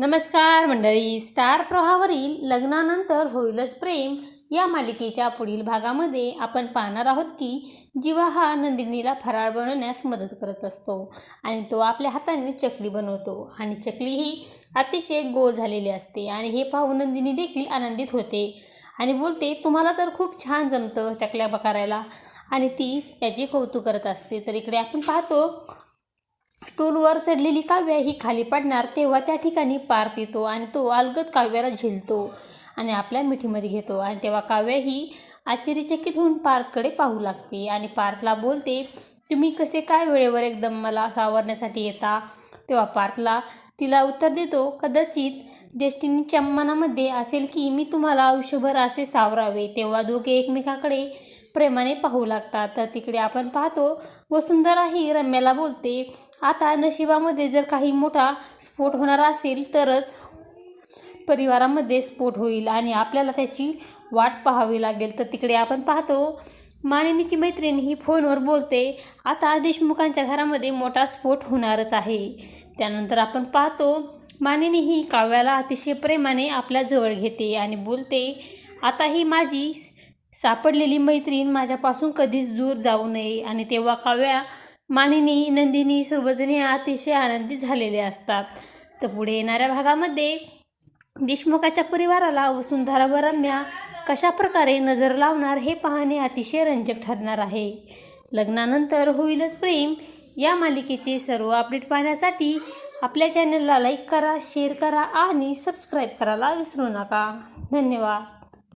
नमस्कार मंडळी. स्टार प्रवाहावरील लग्नानंतर होईलच प्रेम या मालिकेच्या पुढील भागामध्ये आपण पाहणार आहोत की जीवा हा नंदिनीला फराळ बनवण्यास मदत करत असतो आणि तो आपल्या हाताने चकली बनवतो आणि चकली ही अतिशय गोल झालेली असते आणि हे पाहून नंदिनी देखील आनंदित होते आणि बोलते तुम्हाला तर खूप छान जमतं चकल्या बकारायला आणि ती त्याचे कौतुक करत असते. तर इकडे आपण पाहतो स्टूलवर चढलेली काव्य ही खाली पडणार तेव्हा त्या ठिकाणी पार्थ येतो आणि तो अलगद काव्याला झेलतो आणि आपल्या मिठीमध्ये घेतो. आणि तेव्हा काव्य ही आश्चर्यचकित होऊन पार्थकडे पाहू लागते आणि पार्थला बोलते तुम्ही कसे काय वेळेवर एकदम मला सावरण्यासाठी येता? तेव्हा पार्थला तिला उत्तर देतो कदाचित डेस्टिनीच्या मनामध्ये असेल की मी तुम्हाला आयुष्यभर असे सावरावे तेव्हा दोघे एकमेकाकडे प्रेमाने पाहू लागतात. तर तिकडे आपण पाहतो वसुंधराही रम्याला बोलते आता नशिबामध्ये जर काही मोठा स्फोट होणार असेल तरच परिवारामध्ये स्फोट होईल आणि आपल्याला त्याची वाट पाहावी लागेल. तर तिकडे आपण पाहतो मानिनीची मैत्रीण ही फोनवर बोलते आता देशमुखांच्या घरामध्ये मोठा स्फोट होणारच आहे. त्यानंतर आपण पाहतो मानिनी ही काव्याला अतिशय प्रेमाने आपल्या जवळ घेते आणि बोलते आता ही माझी सापडलेली मैत्रीण माझ्यापासून कधीच दूर जाऊ नये. आणि तेव्हा काव्या मानिनी नंदिनी सर्वजणी अतिशय आनंदी झालेले असतात. तर पुढे येणाऱ्या भागामध्ये देशमुखाच्या परिवाराला वसुंधरा व रम्या कशा प्रकारे नजर लावणार हे पाहणे अतिशय रंजक ठरणार आहे. लग्नानंतर होईलच प्रेम. या मालिकेचे सर्व अपडेट पाहण्यासाठी आपल्या चॅनलला लाईक करा शेअर करा आणि सबस्क्राईब करायला विसरू नका. धन्यवाद.